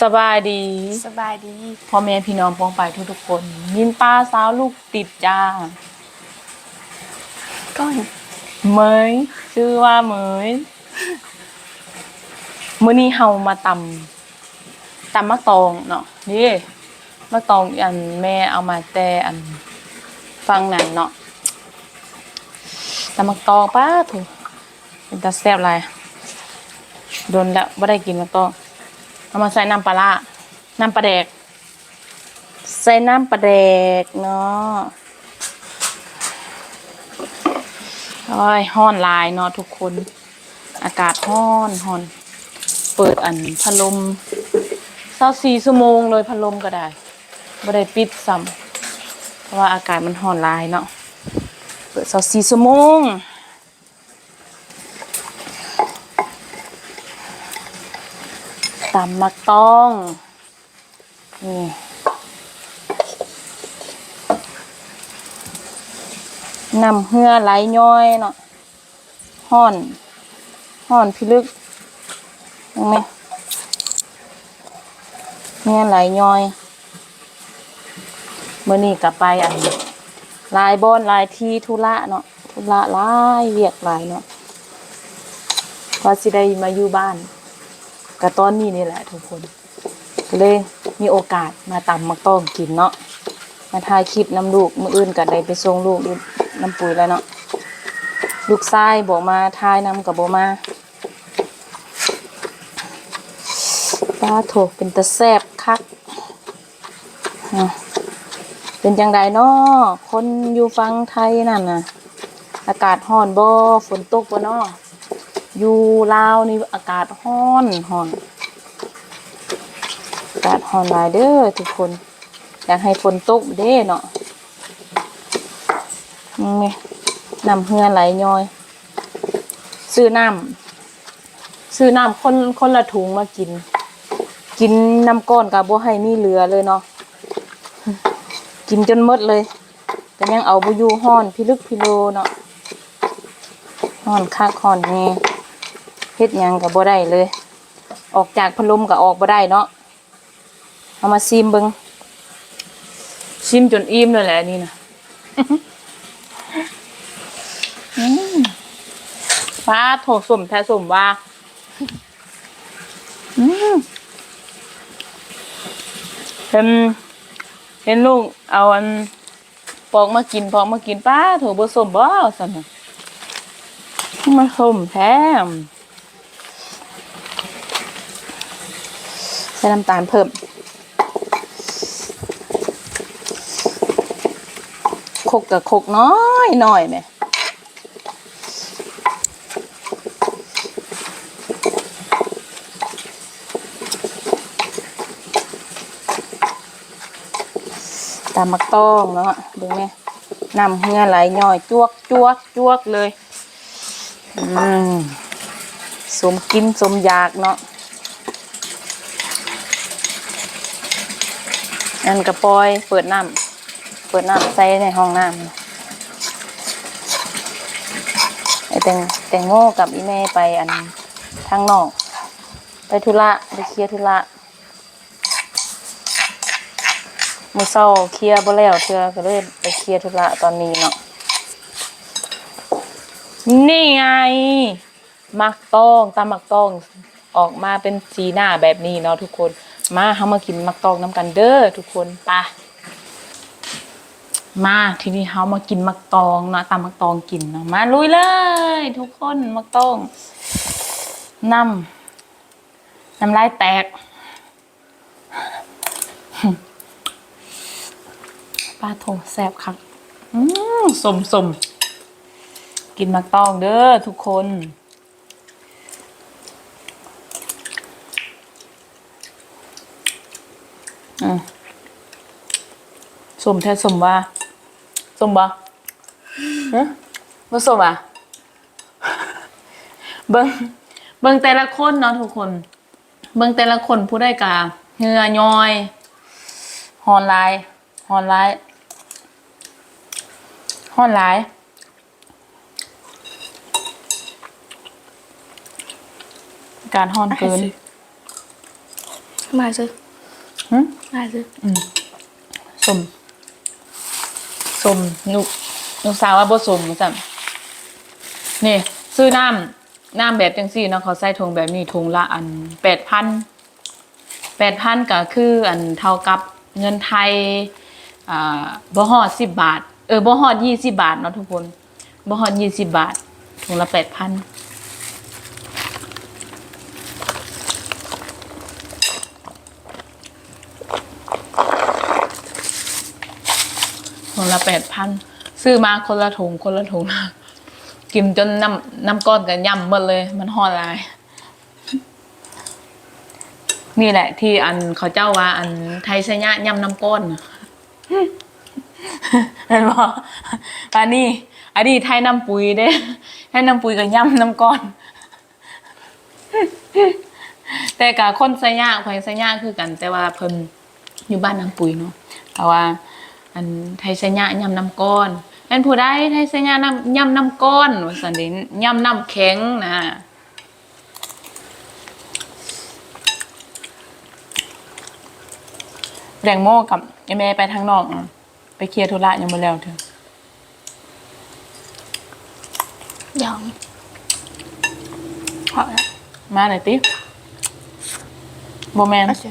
สบายดีสบายดีพ่อแม่พี่น้องปองไปทุกๆคน มินป้าสาวลูกติดจ้าก้อนเหมยชื่อว่าเหมยมื้อนี้เฮามาตำตำมะตองเนาะนี่มะตองอันแม่เอามาแต่อันฟังนั่นเนาะตำมะตองป้าถูกเป็นตาแซ่บหลายโดนแล้วบ่ได้กินมะตอง เอามาใส่น้ำปลาร้าน้ำปลาแดก ใส่น้ำปลาแดกเนาะโอ้ยห้อนลายเนาะทุกคน อากาศห้อนห้อน เปิดอันพัดลมเศร้าสี่ชั่วโมงเลยพัดลมก็ได้บ่ได้ปิดซ้ำเพราะว่าอากาศมันห้อนลายเนาะเปิดเศร้าสี่ชั่วโมง ตำมักต้อง นี่นำเหือไหลย้อยเนาะห่อนห่อนพิลึกเห็นไหมเหือไหลย้อยเมื่อนี้กลับไปอันลายบอนลายที่ธุระเนาะธุระลายเวียกหลายเนาะว่าสิได้มาอยู่บ้าน ก็ตอนนี้นี่แหละทุกคนก็เลยมีโอกาสมาตำมักต้องกินเนาะมาถ่ายคลิปน้ำลูกมืออื่นก็ได้ไปส่งลูกน้ำปุ๋ยแล้วเนาะลูกชายบอกมาถ่ายน้ำกับโบมาป้าโถเป็นตะแซบคักเป็นจังไดเนาะคนอยู่ฟังไทยนั่นน่ะ อากาศร้อนบ่ฝนตกบ่เนาะ อยู่ลาวนี่อากาศร้อนร้อนอากาศร้อนหลายเด้อทุกคน อยากให้ฝนตกเด้เนาะนี่น้ำเฮือไหลย้อย ซื้อน้ำซื้อน้ำคนคนละถุงมากิน กินน้ำก้อนกับบัให้มีเหลือเลยเนาะกินจนหมดเลยก็ยังเอาบุยูห้อนพิลึกพิโลเนาะห้อนคักห้อนแน่ เฮ็ดหยังกับบ่ได้เลย ออกจากพัดลมก็ออกบ่ได้เนาะเอามาซีมเบิงชิมจนอิ่มเลยแหละนี่นะอืมฟ้าโถสมแท้สมว่าเห็นเห็นลูกเอาอันปอกมากินปอกมากินป้าโถบ่สมบ่สันน่ะมาสมแท้ ใส่น้ำตาลเพิ่ม คกกับคกน้อยน่อยไหมตามมักต้องเนาะดูไหมนำเหือไหลย่อยจวกจวกจวกเลย อืมสมกินสมอยากเนาะ อันกระปอยเปิดน้ำเปิดน้ำใส่ในห้องน้ำไอแตงแตงโง่กับอีเม่ไปอันทางนอก ไปธุระไปเคลียร์ธุระมือเศร้าเคลียร์บ่แล้วเธอก็เลยไปเคลียร์ธุระตอนนี้เนาะนี่ไงมักต้องตามมักต้องออกมาเป็นสีหน้าแบบนี้เนาะทุกคน มาเฮามากินมักตองน้ำกันเด้อทุกคนไปมาทีนี้เฮามากินมักตองเนาะตามมักตองกินเนาะมาลุยเลย ทุกคนมักตองน้ำน้ำลายแตกปลาโถแซ่บคักอืมสมสมกินมักตองเด้อทุกคน อืมสมแท้สมว่าสมบ่ฮะบ่สมอะ เบิ่งเบิ่งแต่ละคนเนาะทุกคน เบิ่งแต่ละคนผู้ได้กาเหงื่อย่อยหอนหลายหอนหลายหอนหลายการหอนเกินมาซื้อ หึมาซื้อสมสมนุกนุกสาวว่าบ่สมจังนี่ ซื้อน้ำน้ำแบบจังซี่เนาะเขาใส่ถุงแบบนี้ถุงละอันแปดพันแปดพันก็คืออันเท่ากับเงินไทยอ่าบ่ฮอดสิบบาท เออบ่ฮอดยี่สิบบาทเนาะทุกคนบ่ฮอดยี่สิบบาทถุงละแปดพัน ละแปดพันซื้อมาคนละถุงคนละถุงกินจนน้ำน้ำก้อนกันย่ำหมดเลย มันฮอลาย นี่แหละ ที่อันเขาเจ้าว่า อันไทยชะยะย่ำน้ำก้อนเห็นบ่อันนี้อันนี้ไทยน้ำปุ๋ยเด้ไทยน้ำปุ๋ยกับย่ำน้ำก้อน แต่กับคนสะยะไผสะยะคือกัน แต่ว่าเพิ่นอยู่บ้านน้ำปุ๋ยเนาะเพราะว่า อันไทยสะยะย่ำน้ำก้อนแม่นผู้ใดไทยสะยะน้ำย่ำน้ำก้อนว่าซั่นเด้ย่ำน้ำแข็งนะแดงโมกับไอ้แม่ไปทางนอกอะไปเคลียร์ธุระยังบ่แล้วเถอะหยองพอแล้วมาหน่อยติบ่แม่น โอเค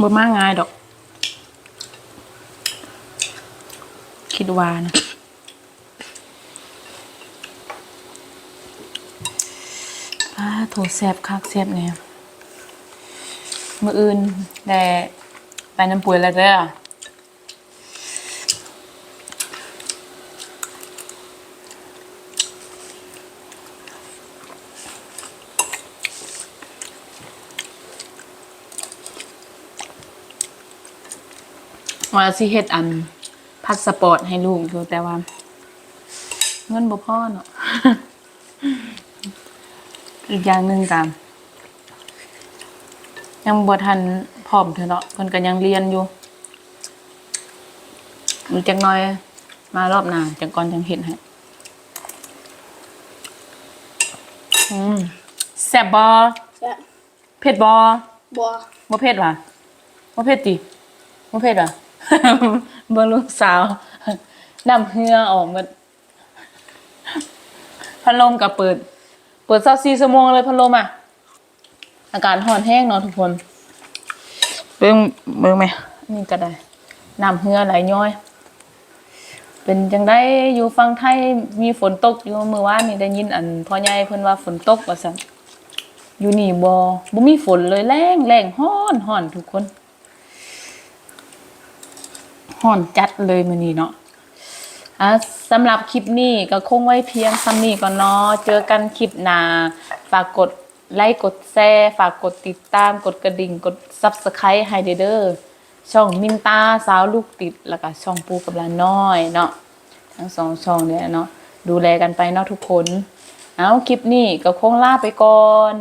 บ่มาง่ายดอก คิดว่านะป้าโถแซบคักแซบเนี่ย มืออื่นแด้ไปน้ำปุ๋ยแล้วเด้อ ว่าสิเฮ็ดอันพาสปอร์ตให้ลูกอยู่แต่ว่า เงินบ่พอเนาะ อีกอย่างหนึ่งจ้ะยังบ่ทันพร้อมเถอะเนาะเพิ่นก็ยังเรียนอยู่มีจักหน่อยมารอบหน้าจังก่อนจังเฮ็ดให้อืมแซ่บบ่แซ่บเผ็ดบ่บัวบ่เผ็ดว่ะบ่เผ็ดติบ่เผ็ดว่ะเบิ่งลูกสาวน้ำเหือออกหมดพัดลมก็เปิด เปิด24ชั่วโมงเลยพัดลมอะ อากาศร้อนแห้งเนาะทุกคน เบิ่งเบิ่งไหมนี่ก็ได้น้ำเหือไหลย้อย เป็นจังได้อยู่ฝั่งไทยมีฝนตกอยู่เมื่อวานนี่ได้ยินอันพ่อใหญ่เพิ่นว่าฝนตกว่าซั่นอยู่นี่บ่บ่มีฝนเลยแรงแรงฮ้อนฮ้อนทุกคน ฮ้อนจัดเลยมือนี้เนาะอะสำหรับคลิปนี้ก็คงไว้เพียงซ้ำนี้ก่อนเนาะเจอกันคลิปหน้าฝากกดไลค์กดแชร์ฝากกดติดตามกดกระดิ่งกด Subscribe ให้เด้อเด้อช่องมินตาสาวลูกติดแล้วก็ช่องปูกับลานน้อยเนาะทั้งสองช่องเนี่ยเนาะดูแลกันไปเนาะทุกคน เอาคลิปนี้ก็คงลาไปก่อน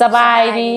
สบายดี